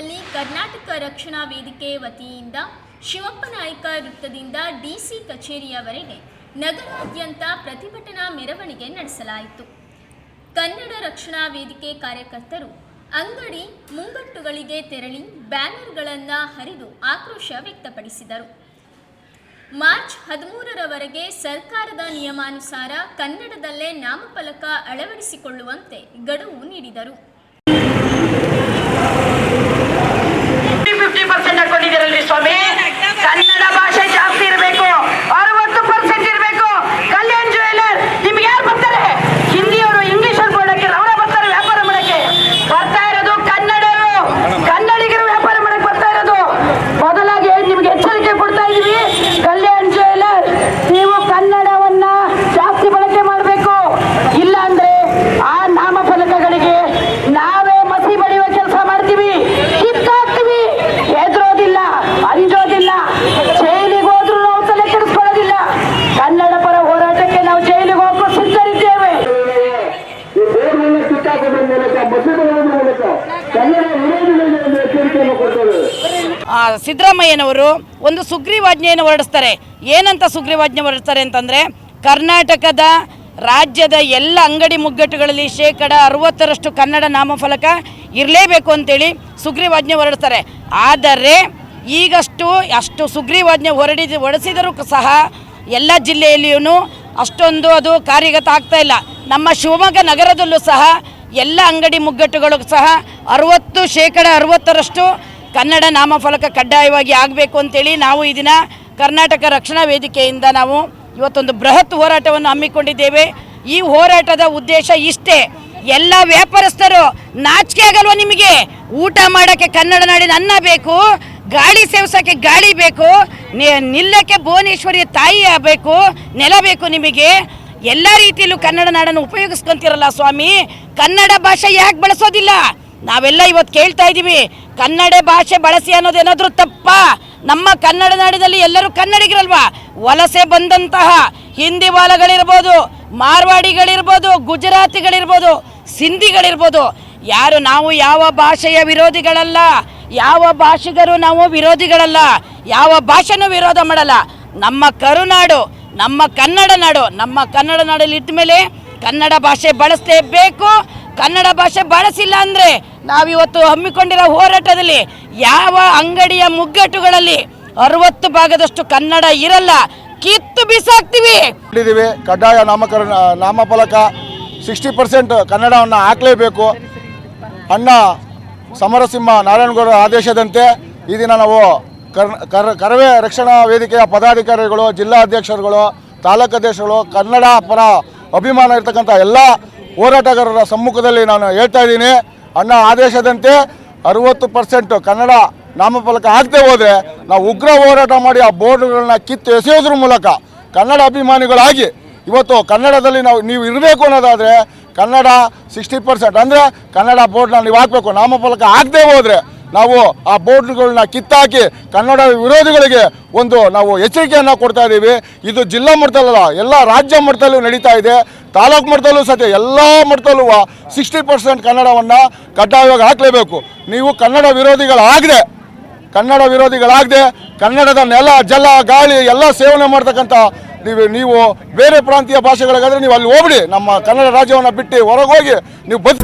ನಗರದಲ್ಲಿ ಕರ್ನಾಟಕ ರಕ್ಷಣಾ ವೇದಿಕೆ ವತಿಯಿಂದ ಶಿವಪ್ಪ ನಾಯ್ಕ ವೃತ್ತದಿಂದ ಡಿಸಿ ಕಚೇರಿಯವರೆಗೆ ನಗರಾದ್ಯಂತ ಪ್ರತಿಭಟನಾ ಮೆರವಣಿಗೆ ನಡೆಸಲಾಯಿತು. ಕನ್ನಡ ರಕ್ಷಣಾ ವೇದಿಕೆ ಕಾರ್ಯಕರ್ತರು ಅಂಗಡಿ ಮುಂಗಟ್ಟುಗಳಿಗೆ ತೆರಳಿ ಬ್ಯಾನರ್ಗಳನ್ನು ಹರಿದು ಆಕ್ರೋಶ ವ್ಯಕ್ತಪಡಿಸಿದರು. ಮಾರ್ಚ್ ಹದಿಮೂರರವರೆಗೆ ಸರ್ಕಾರದ ನಿಯಮಾನುಸಾರ ಕನ್ನಡದಲ್ಲೇ ನಾಮಫಲಕ ಅಳವಡಿಸಿಕೊಳ್ಳುವಂತೆ ಗಡುವು ನೀಡಿದರು. ಮೂಲಕ ಮೂಲಕ ಸಿದ್ದರಾಮಯ್ಯನವರು ಒಂದು ಸುಗ್ರೀವಾಜ್ಞೆಯನ್ನು ಹೊರಡಿಸ್ತಾರೆ. ಏನಂತ ಸುಗ್ರೀವಾಜ್ಞೆ ಹೊರಡಿಸ್ತಾರೆ ಅಂತಂದರೆ, ಕರ್ನಾಟಕದ ರಾಜ್ಯದ ಎಲ್ಲ ಅಂಗಡಿ ಮುಗ್ಗಟ್ಟುಗಳಲ್ಲಿ ಶೇಕಡ ಅರವತ್ತರಷ್ಟು ಕನ್ನಡ ನಾಮಫಲಕ ಇರಲೇಬೇಕು ಅಂತೇಳಿ ಸುಗ್ರೀವಾಜ್ಞೆ ಹೊರಡಿಸ್ತಾರೆ. ಆದರೆ, ಈಗಷ್ಟು ಅಷ್ಟು ಸುಗ್ರೀವಾಜ್ಞೆ ಹೊರಡಿ, ಹೊರಡಿಸಿದರೂ ಸಹ ಎಲ್ಲ ಜಿಲ್ಲೆಯಲ್ಲಿಯೂ ಅಷ್ಟೊಂದು ಅದು ಕಾರ್ಯಗತ ಆಗ್ತಾ ಇಲ್ಲ. ನಮ್ಮ ಶಿವಮೊಗ್ಗ ನಗರದಲ್ಲೂ ಸಹ ಎಲ್ಲ ಅಂಗಡಿ ಮುಗ್ಗಟ್ಟುಗಳು ಸಹ ಅರವತ್ತು ಶೇಕಡ ಅರವತ್ತರಷ್ಟು ಕನ್ನಡ ನಾಮಫಲಕ ಕಡ್ಡಾಯವಾಗಿ ಆಗಬೇಕು ಅಂತೇಳಿ ನಾವು ಈ ದಿನ ಕರ್ನಾಟಕ ರಕ್ಷಣಾ ವೇದಿಕೆಯಿಂದ ನಾವು ಇವತ್ತೊಂದು ಬೃಹತ್ ಹೋರಾಟವನ್ನು ಹಮ್ಮಿಕೊಂಡಿದ್ದೇವೆ. ಈ ಹೋರಾಟದ ಉದ್ದೇಶ ಇಷ್ಟೇ. ಎಲ್ಲ ವ್ಯಾಪಾರಸ್ಥರು ನಾಚಿಕೆ ಆಗಲ್ವ ನಿಮಗೆ? ಊಟ ಮಾಡೋಕ್ಕೆ ಕನ್ನಡ ನಾಡಿನ ಅನ್ನ ಬೇಕು, ಗಾಳಿ ಸೇವಿಸೋಕ್ಕೆ ಗಾಳಿ ಬೇಕು ನಿಲ್ಲಕ್ಕೆ ಭುವನೇಶ್ವರಿ ತಾಯಿ ಆಗಬೇಕು ನೆಲ ಬೇಕು ನಿಮಗೆ. ಎಲ್ಲ ರೀತಿಯಲ್ಲೂ ಕನ್ನಡ ನಾಡನ್ನು ಉಪಯೋಗಿಸ್ಕೊಂತಿರಲ್ಲ ಸ್ವಾಮಿ? ಕನ್ನಡ ಭಾಷೆ ಯಾಕೆ ಬಳಸೋದಿಲ್ಲ? ನಾವೆಲ್ಲ ಇವತ್ತು ಕೇಳ್ತಾ ಇದ್ದೀವಿ. ಕನ್ನಡ ಭಾಷೆ ಬಳಸಿ ಅನ್ನೋದೇನಾದರೂ ತಪ್ಪ? ನಮ್ಮ ಕನ್ನಡ ನಾಡಿನಲ್ಲಿ ಎಲ್ಲರೂ ಕನ್ನಡಿಗರಲ್ವಾ? ವಲಸೆ ಬಂದಂತಹ ಹಿಂದಿ ವಾಲಗಳಿರ್ಬೋದು, ಮಾರ್ವಾಡಿಗಳಿರ್ಬೋದು, ಗುಜರಾತಿಗಳಿರ್ಬೋದು, ಸಿಂಧಿಗಳಿರ್ಬೋದು, ಯಾರು ನಾವು ಯಾವ ಭಾಷೆಯ ವಿರೋಧಿಗಳಲ್ಲ? ಯಾವ ಭಾಷಿಗರು ನಾವು ವಿರೋಧಿಗಳಲ್ಲ? ಯಾವ ಭಾಷೆನೂ ವಿರೋಧ ಮಾಡಲ್ಲ? ನಮ್ಮ ಕರುನಾಡು ನಮ್ಮ ಕನ್ನಡ ನಾಡು, ನಮ್ಮ ಕನ್ನಡ ನಾಡಲ್ಲಿ ಇಟ್ಟಮೇಲೆ ಮೇಲೆ ಕನ್ನಡ ಭಾಷೆ ಬಳಸಲೇಬೇಕು ಕನ್ನಡ ಭಾಷೆ ಬಳಸಿಲ್ಲ ಅಂದರೆ ನಾವಿವತ್ತು ಹಮ್ಮಿಕೊಂಡಿರೋ ಹೋರಾಟದಲ್ಲಿ ಯಾವ ಅಂಗಡಿಯ ಮುಗ್ಗಟ್ಟುಗಳಲ್ಲಿ ಅರವತ್ತು ಭಾಗದಷ್ಟು ಕನ್ನಡ ಇರಲ್ಲ. ಕಿತ್ತು ಬಿಸಾಕ್ತೀವಿ. ಕಡ್ಡಾಯ ನಾಮಕರಣ, ನಾಮಫಲಕ ಸಿಕ್ಸ್ಟಿ ಪರ್ಸೆಂಟ್ ಕನ್ನಡವನ್ನು ಹಾಕಲೇಬೇಕು. ಅಣ್ಣ ಸಮರಸಿಂಹ ನಾರಾಯಣಗೌಡ ಆದೇಶದಂತೆ ಈ ದಿನ ನಾವು ಕರ್ ಕರ ಕರವೇ ರಕ್ಷಣಾ ವೇದಿಕೆಯ ಪದಾಧಿಕಾರಿಗಳು, ಜಿಲ್ಲಾಧ್ಯಕ್ಷರುಗಳು, ತಾಲೂಕು ಅಧ್ಯಕ್ಷರುಗಳು, ಕನ್ನಡ ಪರ ಅಭಿಮಾನ ಇರ್ತಕ್ಕಂಥ ಎಲ್ಲ ಹೋರಾಟಗಾರರ ಸಮ್ಮುಖದಲ್ಲಿ ನಾನು ಹೇಳ್ತಾ ಇದ್ದೀನಿ. ಅಣ್ಣ ಆದೇಶದಂತೆ ಅರುವತ್ತು ಪರ್ಸೆಂಟ್ ಕನ್ನಡ ನಾಮಫಲಕ ಆಗದೆ ಹೋದರೆ ನಾವು ಉಗ್ರ ಹೋರಾಟ ಮಾಡಿ ಆ ಬೋರ್ಡ್ಗಳನ್ನ ಕಿತ್ತು ಎಸೆಯೋದ್ರ ಮೂಲಕ ಕನ್ನಡ ಅಭಿಮಾನಿಗಳಾಗಿ ಇವತ್ತು ಕನ್ನಡದಲ್ಲಿ ನಾವು ನೀವು ಇರಬೇಕು ಅನ್ನೋದಾದರೆ ಕನ್ನಡ ಸಿಕ್ಸ್ಟಿ ಪರ್ಸೆಂಟ್ ಅಂದರೆ ಕನ್ನಡ ಬೋರ್ಡ್ನ ನೀವು ಹಾಕಬೇಕು. ನಾಮಫಲಕ ಆಗದೆ ಹೋದರೆ ನಾವು ಆ ಬೋರ್ಡ್ಗಳನ್ನ ಕಿತ್ತಾಕಿ ಕನ್ನಡ ವಿರೋಧಿಗಳಿಗೆ ಒಂದು ನಾವು ಎಚ್ಚರಿಕೆಯನ್ನು ಕೊಡ್ತಾ ಇದ್ದೀವಿ ಇದು ಜಿಲ್ಲಾ ಮಟ್ಟದಲ್ಲ, ಎಲ್ಲ ರಾಜ್ಯ ಮಟ್ಟದಲ್ಲೂ ನಡೀತಾ ಇದೆ. ತಾಲೂಕು ಮಟ್ಟದಲ್ಲೂ ಸತ್ಯ ಎಲ್ಲ ಮಟ್ಟದಲ್ಲೂ ಸಿಕ್ಸ್ಟಿ ಪರ್ಸೆಂಟ್ ಕನ್ನಡವನ್ನು ಕಡ್ಡಾಯವಾಗಿ ಹಾಕಲೇಬೇಕು. ನೀವು ಕನ್ನಡ ವಿರೋಧಿಗಳಾಗದೆ ಕನ್ನಡ ವಿರೋಧಿಗಳಾಗದೆ, ಕನ್ನಡದ ನೆಲ, ಜಲ, ಗಾಳಿ ಎಲ್ಲ ಸೇವನೆ ಮಾಡ್ತಕ್ಕಂಥ ನೀವು ನೀವು ಬೇರೆ ಪ್ರಾಂತೀಯ ಭಾಷೆಗಳಿಗಾದರೆ ನೀವು ಅಲ್ಲಿ ಹೋಗ್ಬಿಡಿ. ನಮ್ಮ ಕನ್ನಡ ರಾಜ್ಯವನ್ನು ಬಿಟ್ಟು ಹೊರಗೆ ಹೋಗಿ ನೀವು ಬದ್